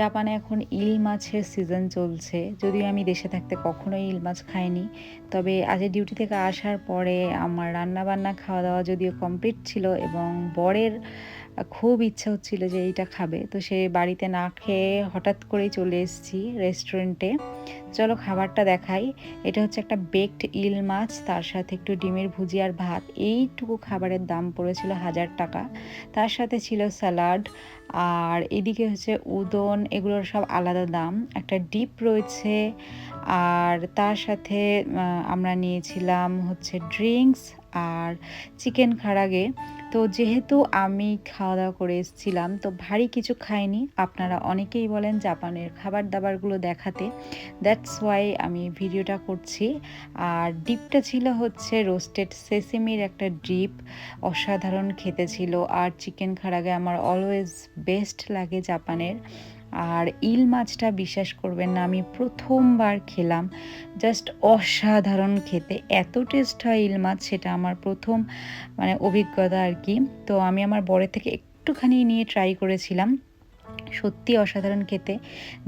জাপানে এখন ইল মাছের সিজন চলছে। যদিও আমি দেশে থাকতে কখনোই ইল মাছ খাইনি। তবে আজ ডিউটি থেকে আসার পরে আমার রান্না বান্না খাওয়া দাওয়া যদিও কমপ্লিট ছিল এবং বরের খুব ইচ্ছা হচ্ছিল যে এইটা খাবে। তো সে বাড়িতে না খেয়ে হঠাৎ করেই চলে এসেছি রেস্টুরেন্টে চলো খাবারটা দেখাই। এটা হচ্ছে একটা বেকড ইল মাছ, তার সাথে একটু ডিমের ভুজি আর ভাত। এইটুকু খাবারের দাম পড়েছিল হাজার টাকা। তার সাথে ছিল স্যালাড আর এদিকে হচ্ছে উদন, এগুলোর সব আলাদা দাম। একটা ডিপ রয়েছে আর তার সাথে আমরা নিয়েছিলাম হচ্ছে ড্রিঙ্কস আর চিকেন খারাগে তো যেহেতু আমি খাওয়া দাওয়া করে এসেছিলাম, তো ভারী কিছু খাইনি। আপনারা অনেকেই বলেন জাপানের খাবার দাবারগুলো দেখাতে। দ্যাটস ওয়াই আমি ভিডিওটা করছি। আর ডিপটা ছিল হচ্ছে রোস্টেড সেসিমির একটা ডিপ। অসাধারণ খেতে ছিল। আর চিকেন খারাগে আমার অলওয়েজ বেস্ট লাগে জাপানের। আর ইল মাছটা বিশ্বাস করবেন না, আমি প্রথমবার খেলাম। জাস্ট অসাধারণ খেতে। এত টেস্ট হয় ইল মাছ, সেটা আমার প্রথম মানে অভিজ্ঞতা আর কি। তো আমি আমার বরের থেকে একটুখানি নিয়ে ট্রাই করেছিলাম। সত্যি অসাধারণ খেতে।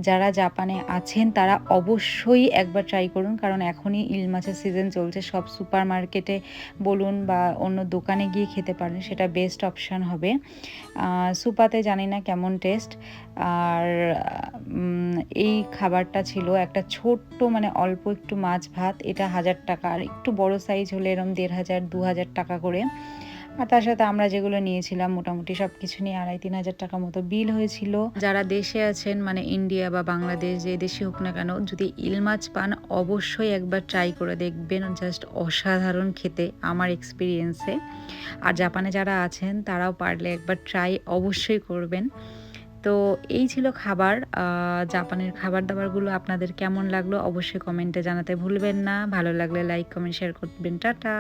যারা জাপানে আছেন, তারা অবশ্যই একবার ট্রাই করুন, কারণ এখনই ইল মাছের সিজন চলছে। সব সুপার মার্কেটে বলুন বা অন্য দোকানে গিয়ে খেতে পারেন, সেটা বেস্ট অপশান হবে। সুপাতে জানি না কেমন টেস্ট আর এই খাবারটা ছিল একটা ছোট্ট মানে অল্প একটু মাছ ভাত। এটা হাজার টাকা, আর একটু বড় সাইজ হলে এরম দেড় হাজার দু হাজার টাকা করে। আর তার সাথে আমরা যেগুলো নিয়েছিলাম, মোটামুটি সব কিছু নিয়ে আড়াই তিন হাজার টাকা মতো বিল হয়েছিল। যারা দেশে আছেন মানে ইন্ডিয়া বা বাংলাদেশ, যে দেশে হোক না কেন, যদি ইল মাছ পান, অবশ্যই একবার ট্রাই করে দেখবেন জাস্ট অসাধারণ খেতে আমার এক্সপিরিয়েন্সে আর জাপানে যারা আছেন, তারাও পারলে একবার ট্রাই অবশ্যই করবেন। তো এই ছিল খাবার জাপানের খাবার দাবারগুলো আপনাদের কেমন লাগল অবশ্যই কমেন্টে জানাতে ভুলবেন না। ভালো লাগলে লাইক কমেন্ট শেয়ার করবেন। টাটা!